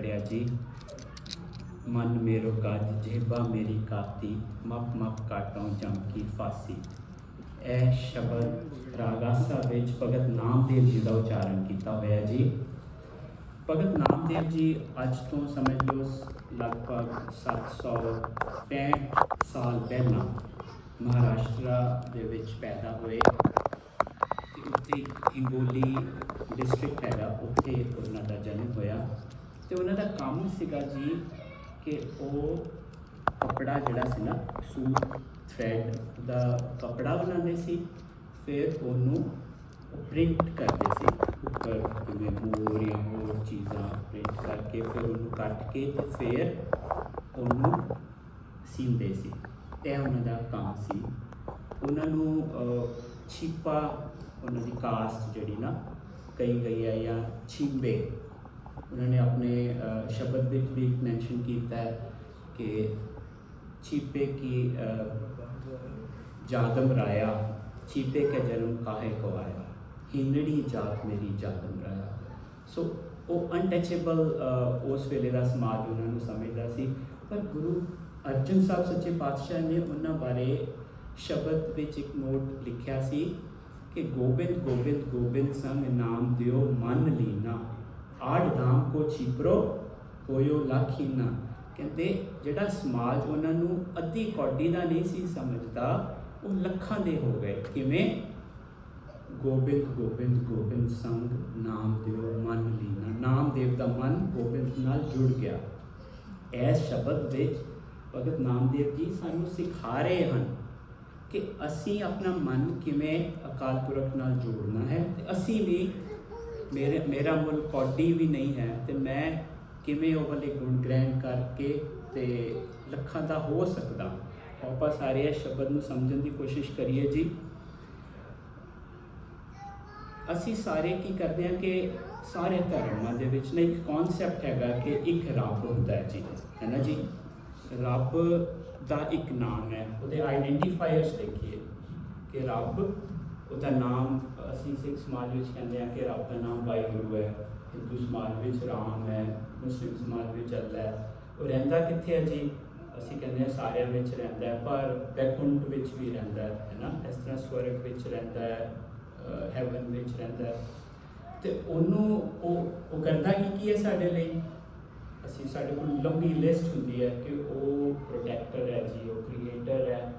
ਪੜਿਆ ਜੀ। ਮਨ ਮੇਰੋ ਗੱਜ ਜਿਹਬਾ ਮੇਰੀ ਕਾਤੀ, ਮਪ ਮਪ ਕਾਟੋਂ ਜਮ ਕੀ ਇਹ ਸ਼ਬਦ ਰਾਗਾਸਾ ਵਿੱਚ ਭਗਤ ਨਾਮਦੇਵ ਜੀ ਦਾ ਉਚਾਰਨ ਕੀਤਾ ਹੋਇਆ ਜੀ। ਭਗਤ ਨਾਮਦੇਵ ਜੀ ਅੱਜ ਤੋਂ ਸਮਝ ਲਓ ਲਗਭਗ 765 ਸਾਲ ਪਹਿਲਾਂ ਮਹਾਰਾਸ਼ਟਰ ਦੇ ਵਿੱਚ ਪੈਦਾ ਹੋਏ। ਤੇ ਉੱਥੇ ਹਿੰਗੋਲੀ ਡਿਸਟ੍ਰਿਕਟ ਹੈਗਾ, ਉੱਥੇ ਉਹਨਾਂ ਦਾ ਜਨਮ ਹੋਇਆ। ਤੇ ਉਹਨਾਂ ਦਾ ਕੰਮ ਸੀਗਾ ਜੀ ਕਿ ਉਹ ਕਪੜਾ ਜਿਹੜਾ ਸੀ ਨਾ ਸੂਟ ਥ੍ਰੈਡ ਦਾ ਕਪੜਾ ਬਣਾਉਂਦੇ ਸੀ ਫਿਰ ਉਹਨੂੰ ਪ੍ਰਿੰਟ ਕਰਦੇ ਸੀ। ਉੱਪਰ ਜਿਵੇਂ ਮੋਰ ਜਾਂ ਹੋਰ ਚੀਜ਼ਾਂ ਪ੍ਰਿੰਟ ਕਰਕੇ ਫਿਰ ਉਹਨੂੰ ਕੱਟ ਕੇ ਤੇ ਫਿਰ ਉਹਨੂੰ ਸੀਂਦੇ ਸੀ। ਇਹ ਉਹਨਾਂ ਦਾ ਕੰਮ ਸੀ। ਉਹਨਾਂ ਨੂੰ ਅਹ, ਛਿਪਾ ਉਹਨਾਂ ਦੀ ਕਾਸਟ ਜਿਹੜੀ ਨਾ ਕਹੀ ਗਈ ਹੈ ਜਾਂ ਛਿੰਬੇ। ਉਹਨਾਂ ਨੇ ਆਪਣੇ ਸ਼ਬਦ ਵਿੱਚ ਵੀ ਮੈਂਸ਼ਨ ਕੀਤਾ ਹੈ ਕਿ ਛੀਪੇ ਕੀ ਜਾਦਮ ਰਾਇਆ, ਛੀਪੇ ਕੇ ਜਨਮ ਕਾਹੇ ਕੋ ਆਇਆ ਹਿੰਦੜੀ ਜਾਤ ਮੇਰੀ ਜਾਦਮ ਰਾਇਆ। ਸੋ ਉਹ ਅਨਟਚੇਬਲ ਉਸ ਵੇਲੇ ਦਾ ਸਮਾਜ ਉਹਨਾਂ ਨੂੰ ਸਮਝਦਾ ਸੀ, ਪਰ ਗੁਰੂ ਅਰਜਨ ਸਾਹਿਬ ਸੱਚੇ ਪਾਤਸ਼ਾਹ ਨੇ ਉਹਨਾਂ ਬਾਰੇ ਸ਼ਬਦ ਵਿੱਚ ਇੱਕ ਨੋਟ ਲਿਖਿਆ ਸੀ ਕਿ ਗੋਬਿੰਦ ਗੋਬਿੰਦ ਗੋਬਿੰਦ ਸੰਗ ਨਾਮ ਦਿਓ, ਮਨ ਲੀਨਾ। ਆੜ ਧਾਮ ਕੋ ਛਿਪਰੋ ਕੋਇਓ ਲਾਖੀਨਾ ਕਹਿੰਦੇ ਜਿਹੜਾ ਸਮਾਜ ਉਹਨਾਂ ਨੂੰ ਅੱਧੀ ਕੌਡੀ ਦਾ ਨਹੀਂ ਸੀ ਸਮਝਦਾ, ਉਹ ਲੱਖਾਂ ਦੇ ਹੋ ਗਏ। ਕਿਵੇਂ? ਗੋਬਿੰਦ ਗੋਬਿੰਦ ਗੋਬਿੰਦ ਸੰਗ, ਨਾਮ ਦਿਓ ਮਨ ਲੀਨਾ। ਨਾਮ ਦੇਵ ਦਾ ਮਨ ਗੋਬਿੰਦ ਨਾਲ ਜੁੜ ਗਿਆ। ਇਸ ਸ਼ਬਦ ਵਿੱਚ ਭਗਤ ਨਾਮਦੇਵ ਜੀ ਸਾਨੂੰ ਸਿਖਾ ਰਹੇ ਹਨ ਕਿ ਅਸੀਂ ਆਪਣਾ ਮਨ ਕਿਵੇਂ ਅਕਾਲ ਪੁਰਖ ਨਾਲ ਜੋੜਨਾ ਹੈ ਤੇ ਅਸੀਂ ਵੀ ਮੇਰੇ, ਮੇਰਾ ਮੁੱਲ ਕੌਡੀ ਵੀ ਨਹੀਂ ਹੈ ਤੇ ਮੈਂ ਕਿਵੇਂ ਉਹ ਵਾਲੇ ਗੁਣ ਗ੍ਰਹਿਣ ਕਰਕੇ ਤੇ ਲੱਖਾਂ ਦਾ ਹੋ ਸਕਦਾ? ਆਪਾਂ ਸਾਰੇ ਇਸ ਸ਼ਬਦ ਨੂੰ ਸਮਝਣ ਦੀ ਕੋਸ਼ਿਸ਼ ਕਰੀਏ ਜੀ। ਅਸੀਂ ਸਾਰੇ ਕੀ ਕਰਦੇ ਹਾਂ ਕਿ ਸਾਰੇ ਧਰਮਾਂ ਦੇ ਵਿੱਚ ਨਾ ਇੱਕ ਕਨਸੈਪਟ ਹੈਗਾ ਕਿ ਇੱਕ ਰੱਬ ਹੁੰਦਾ ਹੈ ਜੀ, ਹੈ ਨਾ ਜੀ? ਰੱਬ ਦਾ ਇੱਕ ਨਾਮ ਹੈ। ਉਹਦੇ ਆਈਡੈਂਟੀਫਾਇਰਸ ਦੇਖੀਏ ਕਿ ਰੱਬ ਉਹਦਾ ਨਾਮ ਅਸੀਂ ਸਿੱਖ ਸਮਾਜ ਵਿੱਚ ਕਹਿੰਦੇ ਹਾਂ ਕਿ ਰੱਬ ਦਾ ਨਾਮ ਵਾਹਿਗੁਰੂ ਹੈ, ਹਿੰਦੂ ਸਮਾਜ ਵਿੱਚ ਰਾਮ ਹੈ, ਮੁਸਲਿਮ ਸਮਾਜ ਵਿੱਚ ਅੱਲਾ ਹੈ। ਉਹ ਰਹਿੰਦਾ ਕਿੱਥੇ ਹੈ ਜੀ? ਅਸੀਂ ਕਹਿੰਦੇ ਹਾਂ ਸਾਰਿਆਂ ਵਿੱਚ ਰਹਿੰਦਾ ਹੈ, ਪਰ ਬੈਕੁੰਠ ਵਿੱਚ ਵੀ ਰਹਿੰਦਾ ਹੈ ਹੈ ਨਾ? ਇਸ ਤਰ੍ਹਾਂ ਸਵਰਗ ਵਿੱਚ ਰਹਿੰਦਾ ਹੈ ਹੈਵਨ ਵਿੱਚ ਰਹਿੰਦਾ ਹੈ। ਤੇ ਉਹਨੂੰ ਉਹ ਉਹ ਕਰਦਾ ਕੀ ਕੀ ਹੈ ਸਾਡੇ ਲਈ? ਅਸੀਂ ਸਾਡੇ ਕੋਲ ਲੰਬੀ ਲਿਸਟ ਹੁੰਦੀ ਹੈ ਕਿ ਉਹ ਪ੍ਰੋਟੈਕਟਰ ਹੈ ਜੀ, ਉਹ ਕ੍ਰੀਏਟਰ ਹੈ,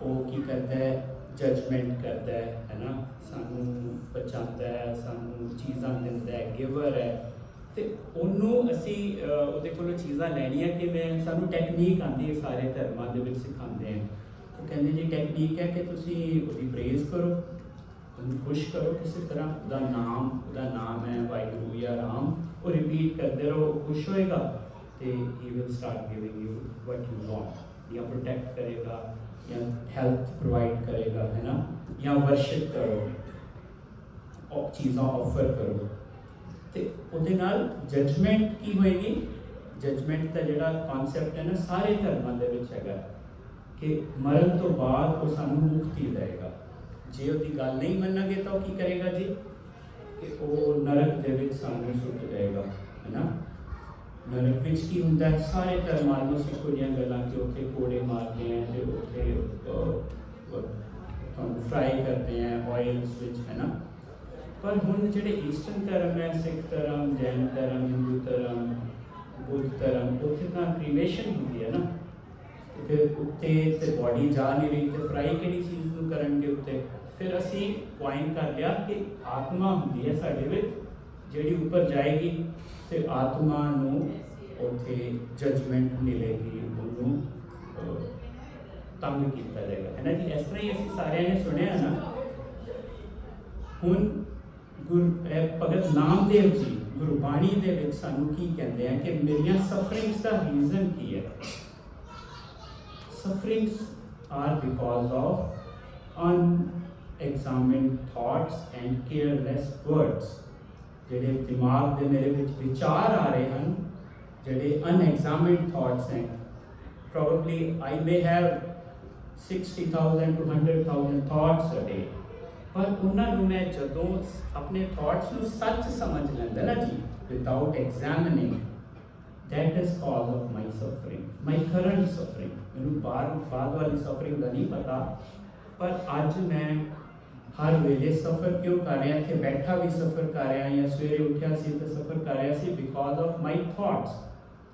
ਉਹ ਕੀ ਕਰਦਾ ਹੈ? ਜਜਮੈਂਟ ਕਰਦਾ ਹੈ ਹੈ ਨਾ ਸਾਨੂੰ ਬਚਾਉਂਦਾ ਹੈ, ਸਾਨੂੰ ਚੀਜ਼ਾਂ ਦਿੰਦਾ ਹੈ ਗਿਵਰ ਹੈ। ਤੇ ਉਹਨੂੰ ਅਸੀਂ ਉਹਦੇ ਕੋਲੋਂ ਚੀਜ਼ਾਂ ਲੈਣੀਆਂ ਕਿਵੇਂ ਸਾਨੂੰ ਟੈਕਨੀਕ ਆਉਂਦੀ ਹੈ, ਸਾਰੇ ਧਰਮਾਂ ਦੇ ਵਿੱਚ ਸਿਖਾਉਂਦੇ ਆ। ਉਹ ਕਹਿੰਦੇ ਜੀ ਟੈਕਨੀਕ ਹੈ ਕਿ ਤੁਸੀਂ ਉਹਦੀ ਪ੍ਰੇਜ਼ ਕਰੋ, ਉਹਨੂੰ ਖੁਸ਼ ਕਰੋ ਕਿਸੇ ਤਰ੍ਹਾਂ। ਉਹਦਾ ਨਾਮ ਉਹਦਾ ਨਾਮ ਹੈ ਵਾਹਿਗੁਰੂ ਜਾਂ ਰਾਮ। ਉਹ ਰਿਪੀਟ ਕਰਦੇ ਰਹੋ ਖੁਸ਼ ਹੋਏਗਾ ਤੇ he will start giving you what you want ਜਾਂ ਪ੍ਰੋਟੈਕਟ ਕਰੇਗਾ ਜਾਂ ਹੈਲਥ ਪ੍ਰੋਵਾਈਡ ਕਰੇਗਾ ਹੈ ਨਾ ਜਾਂ ਵਰਸ਼ਿਪ ਕਰੋ ਉਹ ਚੀਜ਼ਾਂ ਆਫਰ ਕਰੋ ਤੇ ਉਹਦੇ ਨਾਲ ਜਜਮੈਂਟ ਕੀ ਹੋਏਗੀ ਜਜਮੈਂਟ ਦਾ ਜਿਹੜਾ ਕਨਸੈਪਟ ਹੈ ਨਾ ਸਾਰੇ ਧਰਮਾਂ ਦੇ ਵਿੱਚ ਹੈਗਾ ਕਿ ਮਰਨ ਤੋਂ ਬਾਅਦ ਉਹ ਸਾਨੂੰ ਮੁਕਤੀ ਦੇਵੇਗਾ ਜੇ ਉਹਦੀ ਗੱਲ ਨਹੀਂ ਮੰਨਾਂਗੇ ਤਾਂ ਉਹ ਕੀ ਕਰੇਗਾ ਜੀ ਕਿ ਉਹ ਨਰਕ ਦੇ ਵਿੱਚ ਸਾਨੂੰ ਸੁੱਟ ਜਾਏਗਾ ਧਰਮ ਵਿੱਚ ਕੀ ਹੁੰਦਾ ਹੈ ਸਾਰੇ ਧਰਮਾਂ ਨੂੰ ਸਿੱਖੋ ਦੀਆਂ ਗੱਲਾਂ ਕਿ ਉੱਥੇ ਕੋੜੇ ਮਾਰਦੇ ਆ ਤੇ ਉੱਥੇ ਤੁਹਾਨੂੰ ਫਰਾਈ ਕਰਦੇ ਆ ਆਇਲਸ ਵਿੱਚ, ਹੈ ਨਾ? ਪਰ ਹੁਣ ਜਿਹੜੇ ਈਸਟਰਨ ਧਰਮ ਹੈ, ਸਿੱਖ ਧਰਮ, ਜੈਨ ਧਰਮ, ਹਿੰਦੂ ਧਰਮ, ਬੁੱਧ ਧਰਮ, ਉੱਥੇ ਤਾਂ ਕ੍ਰੀਮੇਸ਼ਨ ਹੁੰਦੀ ਹੈ ਨਾ। ਫਿਰ ਉੱਤੇ ਤੇ ਬਾਡੀ ਜਾ ਨਹੀਂ ਰਹੀ ਤੇ ਫਰਾਈ ਕਿਹੜੀ ਚੀਜ਼ ਨੂੰ ਕਰਨਗੇ ਉੱਤੇ? ਫਿਰ ਅਸੀਂ ਪੁਆਇੰਟ ਕਰ ਲਿਆ ਕਿ ਆਤਮਾ ਹੁੰਦੀ ਹੈ ਸਾਡੇ ਵਿੱਚ, ਜਿਹੜੀ ਉੱਪਰ ਜਾਏਗੀ, ਤੇ ਆਤਮਾ ਨੂੰ ਉੱਥੇ ਜਜਮੈਂਟ ਮਿਲੇਗੀ ਉਹਨੂੰ ਤੰਗ ਕੀਤਾ ਜਾਏਗਾ। ਹੈ ਨਾ ਜੀ? ਇਸ ਤਰ੍ਹਾਂ ਹੀ ਅਸੀਂ ਸਾਰਿਆਂ ਨੇ ਸੁਣਿਆ ਨਾ, ਹੁਣ ਗੁਰ ਭਗਤ ਨਾਮਦੇਵ ਜੀ, ਗੁਰਬਾਣੀ ਦੇ ਵਿੱਚ ਸਾਨੂੰ ਕੀ ਕਹਿੰਦੇ ਆ ਕਿ ਮੇਰੀਆਂ ਸਫਰਿੰਗਸ ਦਾ ਰੀਜ਼ਨ ਕੀ ਹੈ? Sufferings are because of unexamined thoughts and careless words, ਜਿਹੜੇ ਦਿਮਾਗ ਦੇ ਮੇਰੇ ਵਿੱਚ ਵਿਚਾਰ ਆ ਰਹੇ ਹਨ ਜਿਹੜੇ unexamined thoughts ਹਨ probably I may have 60,000 to 100,000 thoughts a day. ਪਰ ਉਹਨਾਂ ਨੂੰ ਮੈਂ ਜਦੋਂ ਆਪਣੇ ਥਾਟਸ ਨੂੰ ਸੱਚ ਸਮਝ ਲੈਂਦਾ ਨਾ ਜੀ without examining that is cause of my suffering my current suffering. ਮੈਨੂੰ ਬਾਹਰ ਬਾਅਦ ਵਾਲੀ ਸਫਰਿੰਗ ਦਾ ਨਹੀਂ ਪਤਾ ਪਰ ਅੱਜ ਮੈਂ ਹਰ ਵੇਲੇ ਸਫਰ ਕਿਉਂ ਕਰ ਰਿਹਾ ਇੱਥੇ ਬੈਠਾ ਵੀ ਸਫਰ ਕਰ ਰਿਹਾ ਜਾਂ ਸਵੇਰੇ ਉੱਠਿਆ ਸੀ ਤੇ ਸਫਰ ਕਰ ਰਿਹਾ ਸੀ ਬਿਕੋਜ਼ ਆਫ ਮਾਈ ਥਾਟਸ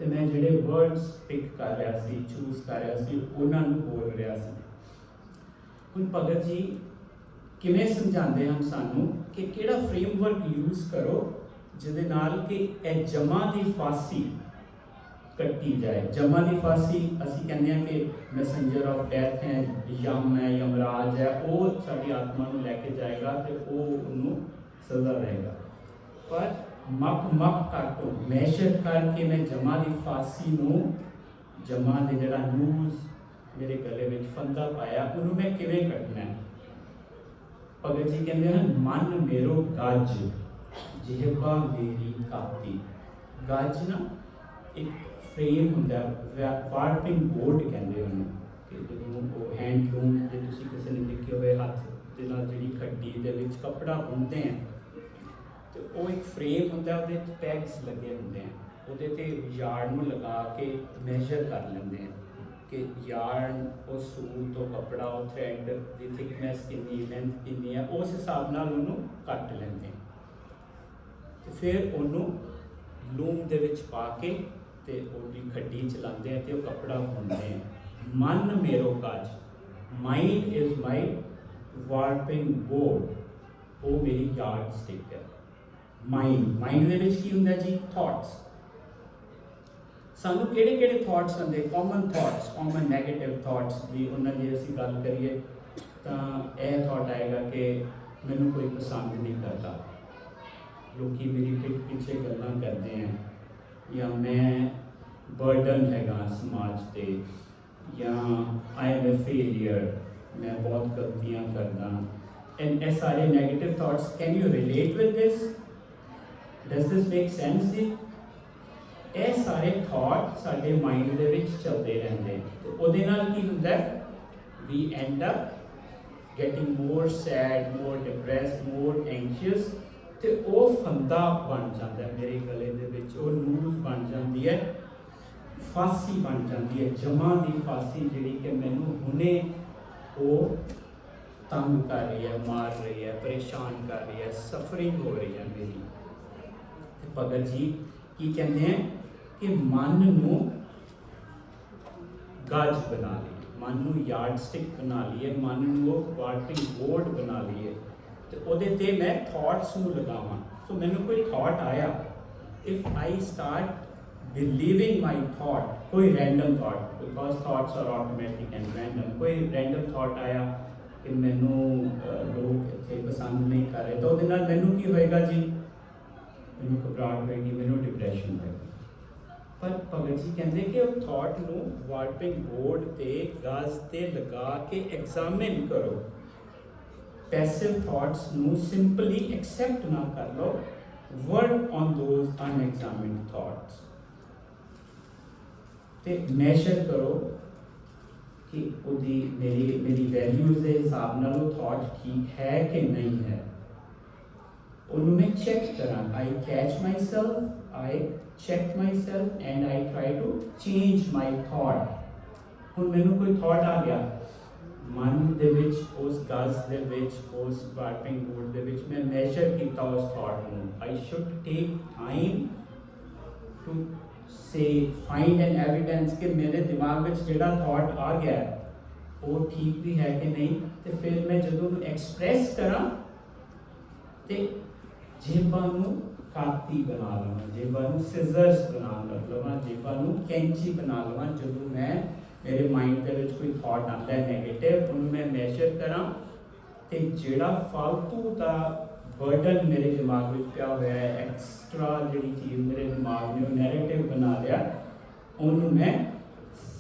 ਤੇ ਮੈਂ ਜਿਹੜੇ ਵਰਡਸ ਪਿਕ ਕਰ ਰਿਹਾ ਸੀ ਚੂਜ਼ ਕਰ ਰਿਹਾ ਸੀ, ਉਹਨਾਂ ਨੂੰ ਬੋਲ ਰਿਹਾ ਸੀ। ਹੁਣ ਭਗਤ ਜੀ, ਕਿਵੇਂ ਸਮਝਾਉਂਦੇ ਹਨ ਸਾਨੂੰ ਕਿ ਕਿਹੜਾ ਫਰੇਮਵਰਕ ਯੂਜ਼ ਕਰੋ ਜਿਹਦੇ ਨਾਲ ਕਿ ਇਹ ਜਮਾ ਦੀ ਫਾਸੀ ਕੱਟੀ ਜਾਏ? ਜਮਾ ਦੀ ਫਾਸੀ ਅਸੀਂ ਕਹਿੰਦੇ ਹਾਂ ਕਿ ਮੈਸੇਂਜਰ ਆਫ ਡੈਥ ਹੈ, ਯਮ ਹੈ, ਯਮਰਾਜ ਹੈ, ਉਹ ਸਾਡੀ ਆਤਮਾ ਨੂੰ ਲੈ ਕੇ ਜਾਏਗਾ ਤੇ ਉਹ ਉਹਨੂੰ ਸਜ਼ਾ ਦੇਗਾ ਪਰ ਮੱਪ ਮੱਪ ਕਾਟੋ ਮੈਸ਼ਰ ਕਰਕੇ ਮੈਂ ਜਮਾ ਦੀ ਫਾਸੀ ਨੂੰ, ਜਮਾ ਦੇ ਜਿਹੜਾ ਨੂਜ਼ ਮੇਰੇ ਗਲੇ ਵਿੱਚ ਫੰਦਾ ਪਾਇਆ, ਉਹਨੂੰ ਮੈਂ ਕਿਵੇਂ ਕੱਟਣਾ ਭਗਤ ਜੀ ਕਹਿੰਦੇ ਹਨ, ਮਨ ਮੇਰੋ ਗੱਜ ਜਿਹਬਾ ਮੇਰੀ ਕਾਤੀ। ਗੱਜ ਨਾ ਇੱਕ ਫਰੇਮ ਹੁੰਦਾ ਵਾਰਪਿੰਗ ਬੋਰਡ ਕਹਿੰਦੇ ਉਹਨੂੰ। ਕਿ ਜਦੋਂ ਉਹ ਹੈਂਡਲੂਮ ਜੇ ਤੁਸੀਂ ਕਿਸੇ ਨੇ ਦੇਖੇ ਹੋਏ ਹੱਥ ਦੇ ਨਾਲ ਜਿਹੜੀ ਖੱਡੀ ਦੇ ਵਿੱਚ ਕੱਪੜਾ ਬੁਣਦੇ ਆ ਤੇ ਉਹ ਇੱਕ ਫਰੇਮ ਹੁੰਦਾ ਉਹਦੇ ਤੇ ਪੈਗਸ ਲੱਗੇ ਹੁੰਦੇ ਆ। ਉਹਦੇ ਤੇ ਯਾਰਡ ਨੂੰ ਲਗਾ ਕੇ ਮੈਜ਼ਰ ਕਰ ਲੈਂਦੇ ਆ ਕਿ ਯਾਰਡ, ਉਹ ਸੂਤ ਉਹ ਕੱਪੜਾ, ਉਹ ਥ੍ਰੈਡ ਦੀ ਥਿਕਨੈਸ ਕਿੰਨੀ ਲੈਂਥ ਕਿੰਨੀ ਹੈ ਉਸ ਹਿਸਾਬ ਨਾਲ ਉਹਨੂੰ ਕੱਟ ਲੈਂਦੇ ਆ। ਤੇ ਫਿਰ ਉਹਨੂੰ ਲੂਮ ਦੇ ਵਿੱਚ ਪਾ ਕੇ ਤੇ ਉਹਦੀ ਖੱਡੀ ਚਲਾਉਂਦੇ ਆ ਤੇ ਉਹ ਕੱਪੜਾ ਹੁੰਦੇ ਆ। ਮਨ ਮੇਰੋ ਕਾਜ mind is my warping board ਉਹ ਮੇਰੀ ਯਾਰਡ ਸਟਿਕ ਹੈ ਮਾਈਂਡ ਮਾਈਂਡ ਦੇ ਵਿੱਚ ਕੀ ਹੁੰਦਾ ਜੀ? ਥਾਟਸ ਸਾਨੂੰ ਕਿਹੜੇ ਕਿਹੜੇ ਥਾਟਸ ਹੁੰਦੇ? Common thoughts common negative thoughts ਦੀ ਉਹਨਾਂ ਦੀ ਅਸੀਂ ਗੱਲ ਕਰੀਏ ਤਾਂ ਇਹ ਥਾਟ ਆਏਗਾ ਕਿ ਮੈਨੂੰ ਕੋਈ ਪਸੰਦ ਨਹੀਂ ਕਰਦਾ। ਲੋਕੀ ਮੇਰੀ ਪਿੱਠ ਪਿੱਛੇ ਗੱਲਾਂ ਕਰਦੇ ਆ ਜਾਂ ਮੈਂ ਬਰਡਨ ਹੈਗਾ ਸਮਾਜ ਤੇ ਜਾਂ ਆਈ ਐਮ ਅ ਫੇਲਿਅਰ ਮੈਂ ਬਹੁਤ ਗਲਤੀਆਂ ਕਰਦਾ। ਐਂਡ ਇਹ ਸਾਰੇ negative thoughts can you relate with this does this make sense ਜੀ ਇਹ ਸਾਰੇ ਥਾਟ ਸਾਡੇ ਮਾਈਂਡ ਦੇ ਵਿੱਚ ਚੱਲਦੇ ਰਹਿੰਦੇ ਤੇ ਉਹਦੇ ਨਾਲ ਕੀ ਹੁੰਦਾ? We end up getting more sad more depressed more anxious ਤੇ ਉਹ ਫੰਦਾ ਬਣ ਜਾਂਦਾ ਮੇਰੇ ਗਲੇ ਦੇ ਵਿੱਚ। ਉਹ ਨੂਜ਼ ਬਣ ਜਾਂਦੀ ਹੈ। ਫਾਸੀ ਬਣ ਜਾਂਦੀ ਹੈ। ਜਮਾ ਦੀ ਫਾਸੀ ਜਿਹੜੀ ਕਿ ਮੈਨੂੰ ਹੁਣੇ ਉਹ ਤੰਗ ਕਰ ਰਹੀ ਹੈ, ਮਾਰ ਰਹੀ ਹੈ, ਪਰੇਸ਼ਾਨ ਕਰ ਰਹੀ ਹੈ ਸਫਰਿੰਗ ਹੋ ਰਹੀ ਹੈ ਮੇਰੀ। ਭਗਤ ਜੀ ਕੀ ਕਹਿੰਦੇ ਆ ਕਿ ਮਨ ਨੂੰ ਗੱਜ ਬਣਾ ਲਈਏ, ਮਨ ਨੂੰ ਯਾਰਡ ਸਟਿਕ ਬਣਾ ਲਈਏ, ਮਨ ਨੂੰ ਉਹ ਵਾਰਪਿੰਗ ਬੋਰਡ ਬਣਾ ਲਈਏ। ਤੇ ਉਹਦੇ ਤੇ ਮੈਂ ਥਾਟਸ ਨੂੰ ਲਗਾਵਾਂ। ਸੋ ਮੈਨੂੰ ਕੋਈ ਥਾਟ ਆਇਆ? If I start believing my thought, ਕੋਈ random thought, because thoughts are automatic and random, ਕੋਈ random thought ਆਇਆ ਕਿ ਮੈਨੂੰ ਲੋਕ ਇੱਥੇ ਪਸੰਦ ਨਹੀਂ ਕਰ ਰਹੇ, ਤਾਂ ਉਹਦੇ ਨਾਲ ਮੈਨੂੰ ਕੀ ਹੋਏਗਾ ਜੀ? ਮੈਨੂੰ ਘਬਰਾਹਟ ਹੋਏਗੀ ਮੈਨੂੰ ਡਿਪਰੈਸ਼ਨ ਹੋਏਗੀ ਪਰ ਭਗਤ ਜੀ ਕਹਿੰਦੇ ਕਿ ਉਹ ਥਾਟ ਨੂੰ ਵਾਰਪਿੰਗ ਬੋਰਡ ਤੇ ਗਾਜ਼ ਤੇ ਲਗਾ ਕੇ ਐਗਜ਼ਾਮਿਨ ਕਰੋ। ਪੈਸਿਵ ਥਾਟਸ ਨੂੰ ਸਿੰਪਲੀ ਐਕਸੈਪਟ ਨਾ ਕਰ ਲਓ। Work on those unexamined thoughts ਤੇ ਮੈਸ਼ਰ ਕਰੋ ਕਿ ਉਹਦੀ ਮੇਰੀ ਮੇਰੀ ਵੈਲਿਊਜ਼ ਦੇ ਹਿਸਾਬ ਨਾਲ ਉਹ ਥਾਟ ਠੀਕ ਹੈ ਕਿ ਨਹੀਂ ਹੈ। ਉਹਨੂੰ ਮੈਂ ਚੈੱਕ ਕਰਾਂ I catch myself I check myself and I try to change my thought ਹੁਣ ਮੈਨੂੰ ਕੋਈ ਥਾਟ ਆ ਗਿਆ ਮਨ ਦੇ ਵਿੱਚ ਉਸ ਗਜ਼ ਦੇ ਵਿੱਚ ਉਸ ਵਾਰਪਿੰਗ ਬੋਰਡ ਦੇ ਵਿੱਚ ਮੈਂ ਮੈਸ਼ਰ ਕੀਤਾ ਉਸ ਥਾਟ ਨੂੰ I should take time to say find an evidence ਕਿ ਮੇਰੇ ਦਿਮਾਗ ਵਿੱਚ ਜਿਹੜਾ ਥਾਟ ਆ ਗਿਆ ਹੈ, ਉਹ ਠੀਕ ਵੀ ਹੈ ਕਿ ਨਹੀਂ ਤੇ ਫਿਰ ਮੈਂ ਜਦੋਂ ਉਹਨੂੰ ਐਕਸਪ੍ਰੈਸ ਕਰਾਂ ਤੇ ਜੇਬਾਂ ਨੂੰ ਕਾਤੀ ਬਣਾ ਲਵਾਂ, ਜੇਬਾਂ ਨੂੰ ਸਿਜ਼ਰਸ ਬਣਾ ਲਵਾਂ, ਜੇਬਾਂ ਨੂੰ ਕੈਂਚੀ ਬਣਾ ਲਵਾਂ। ਜਦੋਂ ਮੈਂ, ਮੇਰੇ ਮਾਈਂਡ ਦੇ ਵਿੱਚ ਕੋਈ ਥਾਟ ਆਉਂਦਾ ਹੈ 네ਗੇਟਿਵ ਉਹਨੂੰ ਮੈਂ ਮੈਸ਼ਰ ਕਰਾਂ ਤੇ ਜਿਹੜਾ ਫालतू ਦਾ ਬਰਡਨ ਮੇਰੇ ਦਿਮਾਗ ਵਿੱਚ ਪਿਆ ਹੋਇਆ ਹੈ ਐਕਸਟਰਾ ਜਿਹੜੀ ਚੀਜ਼ ਮੇਰੇ ਦਿਮਾਗ ਨੇ ਉਹ ਨੈਰੇਟਿਵ ਬਣਾ ਲਿਆ, ਉਹਨੂੰ ਮੈਂ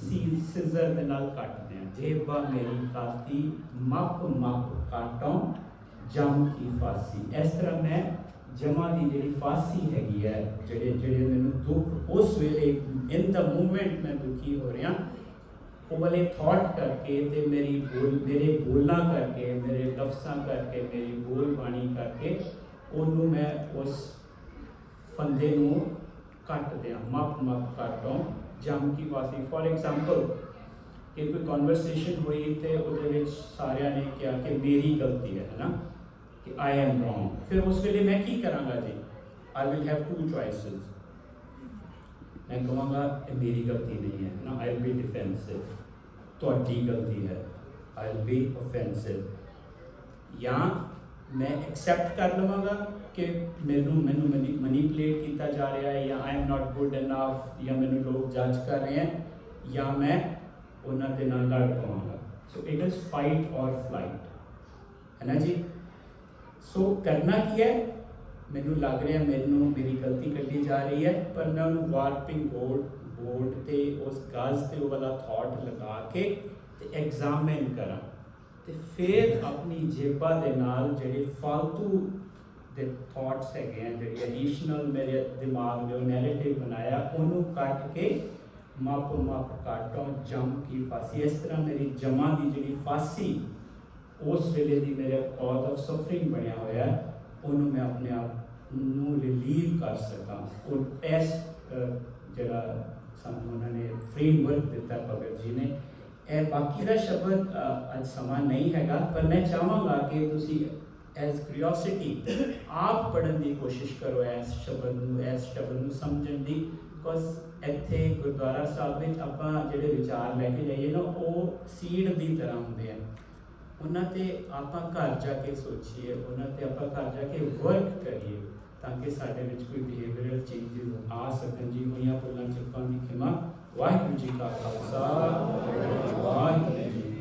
ਸੀ ਸਿਜ਼ਰ ਦੇ ਨਾਲ ਕੱਟ ਦਿਆਂ। ਜੇਬਾਂ ਮੇਰੀ ਕਾਤੀ ਮੱਪ ਮੱਪ ਕਾਟਾਂ ਜੰਮ ਕੀ ਫਾਸੀ। ਇਸ ਤਰ੍ਹਾਂ ਮੈਂ ਜਮਾ ਦੀ ਜਿਹੜੀ ਫਾਸੀ ਹੈਗੀ ਹੈ, ਜਿਹੜੇ ਜਿਹੜੇ ਮੈਨੂੰ ਦੁੱਖ ਉਸ ਵੇਲੇ ਇਨ ਦਾ ਮੂਮੈਂਟ ਮੈਂ ਦੁਖੀ ਹੋ ਰਿਹਾ, ਉਹ ਵਾਲੇ ਥਾਟ ਕਰਕੇ ਤੇ ਮੇਰੀ ਬੋਲ, ਮੇਰੇ ਬੋਲਣਾ ਕਰਕੇ, ਮੇਰੇ ਲਫ਼ਜ਼ਾਂ ਕਰਕੇ, ਮੇਰੀ ਬੋਲ ਬਾਣੀ ਕਰਕੇ ਉਹਨੂੰ ਮੈਂ ਉਸ ਫੰਦੇ ਨੂੰ ਕੱਟਦੇ ਹਾਂ ਮੱਪ ਮੱਪ ਕਾਟੋਂ ਜਮ ਕੀ ਵਾਸੀ ਫੋਰ ਐਗਜ਼ਾਮਪਲ ਕਿ ਕੋਈ ਕਨਵਰਸੇਸ਼ਨ ਹੋਈ ਤੇ ਉਹਦੇ ਵਿੱਚ ਸਾਰਿਆਂ ਨੇ ਕਿਹਾ ਕਿ ਮੇਰੀ ਗਲਤੀ ਹੈ ਨਾ ਕਿ ਆਈ ਐਮ ਰੋਂਗ ਫਿਰ ਉਸ ਵੇਲੇ ਮੈਂ ਕੀ ਕਰਾਂਗਾ ਜੀ I will have two choices ਮੈਂ ਕਹਾਂਗਾ ਇਹ ਮੇਰੀ ਗਲਤੀ ਨਹੀਂ ਹੈ ਨਾ ਆਈ ਵਿਲ ਬੀ ਡਿਫੈਂਸਿਵ ਤੁਹਾਡੀ ਗਲਤੀ ਹੈ ਆਈ ਵਿਲ ਬੀ ਆਫੈਂਸਿਵ ਜਾਂ ਮੈਂ ਐਕਸੈਪਟ ਕਰ ਲਵਾਂਗਾ ਕਿ ਮੈਨੂੰ ਮੈਨੂੰ ਮਨੀਪੂਲੇਟ ਕੀਤਾ ਜਾ ਰਿਹਾ ਹੈ ਜਾਂ I am not good enough ਜਾਂ ਮੈਨੂੰ ਲੋਕ ਜੱਜ ਕਰ ਰਹੇ ਹਨ ਜਾਂ ਮੈਂ ਉਹਨਾਂ ਦੇ ਨਾਲ ਲੜ ਪਵਾਂਗਾ so it is fight or flight ਹੈ ਨਾ ਜੀ ਸੋ ਕਰਨਾ ਕੀ ਹੈ? ਮੈਨੂੰ ਲੱਗ ਰਿਹਾ ਮੈਨੂੰ ਮੇਰੀ ਗਲਤੀ ਕੱਢੀ ਜਾ ਰਹੀ ਹੈ, ਪਰ ਮੈਂ ਉਹਨੂੰ ਵਾਰਪਿੰਗ ਬੋਰਡ ਬੋਰਡ ਤੇ ਉਸ ਗਜ਼ ਤੇ ਉਹ ਵਾਲਾ ਥਾਟ ਲਗਾ ਕੇ ਤੇ ਐਗਜ਼ਾਮਿਨ ਕਰਾਂ। ਤੇ ਫਿਰ ਆਪਣੀ ਜੇਬਾਂ ਦੇ ਨਾਲ ਜਿਹੜੇ ਫालतू ਦੇ ਥਾਟਸ ਹੈਗੇ ਆ, ਜਿਹੜੇ ਐਡੀਸ਼ਨਲ ਮੇਰੇ ਦਿਮਾਗ ਨੇ ਉਹ ਨੈਰੇਟਿਵ ਬਣਾਇਆ, ਉਹਨੂੰ ਕੱਟ ਕੇ ਮਾਪ ਮਾਪ ਕਾਟੋਂ ਜਮ ਕੀ ਫਾਸੀ, ਇਸ ਤਰ੍ਹਾਂ ਮੇਰੀ ਜਮਾ ਦੀ ਜਿਹੜੀ ਫਾਸੀ ਉਸ ਵੇਲੇ ਦੀ ਮੇਰੇ ਕਾਜ਼ ਆਫ ਸਫਰਿੰਗ ਬਣਿਆ ਹੋਇਆ ਉਹਨੂੰ ਮੈਂ ਆਪਣੇ ਆਪ ਨੂੰ ਰਿਲੀਵ ਕਰ ਸਕਾਂ। ਉਹ ਟੈਸਟ ਜਿਹੜਾ ਸਾਨੂੰ ਉਹਨਾਂ ਨੇ ਫਰੇਮਵਰਕ ਦਿੱਤਾ ਭਗਤ ਜੀ ਨੇ। ਇਹ ਬਾਕੀ ਦਾ ਸ਼ਬਦ ਅੱਜ ਸਮਾਂ ਨਹੀਂ ਹੈਗਾ, ਪਰ ਮੈਂ ਚਾਹਾਂਗਾ ਕਿ ਤੁਸੀਂ ਐਸ ਕਿਉਰਿਓਸਿਟੀ ਆਪ ਪੜਨ ਦੀ ਕੋਸ਼ਿਸ਼ ਕਰੋ ਇਸ ਸ਼ਬਦ ਨੂੰ, ਇਸ ਸ਼ਬਦ ਨੂੰ ਸਮਝਣ ਦੀ। ਬਿਕੋਜ਼ ਇੱਥੇ ਗੁਰਦੁਆਰਾ ਸਾਹਿਬ ਵਿੱਚ ਆਪਾਂ ਜਿਹੜੇ ਵਿਚਾਰ ਲੈ ਕੇ ਜਾਈਏ ਨਾ, ਉਹ ਸੀਡ ਦੀ ਤਰ੍ਹਾਂ ਹੁੰਦੇ ਆ। ਉਹਨਾਂ ਤੇ ਆਪਾਂ ਘਰ ਜਾ ਕੇ ਸੋਚੀਏ, ਉਹਨਾਂ ਤੇ ਆਪਾਂ ਘਰ ਜਾ ਕੇ ਵਰਕ ਕਰੀਏ, ਤਾਂ ਕਿ ਸਾਡੇ ਵਿੱਚ ਕੋਈ ਬਿਹੇਵੀਅਰਲ ਚੇਂਜਸ ਆ ਸਕਣ। ਜੀ ਹੋਈਆਂ ਭੁੱਲਾਂ ਚੁੱਕਾਂ ਦੀ ਖਿਮਾ। ਵਾਹਿਗੁਰੂ ਜੀ ਕਾ ਖਾਲਸਾ। ਵਾਹਿਗੁਰੂ ਜੀ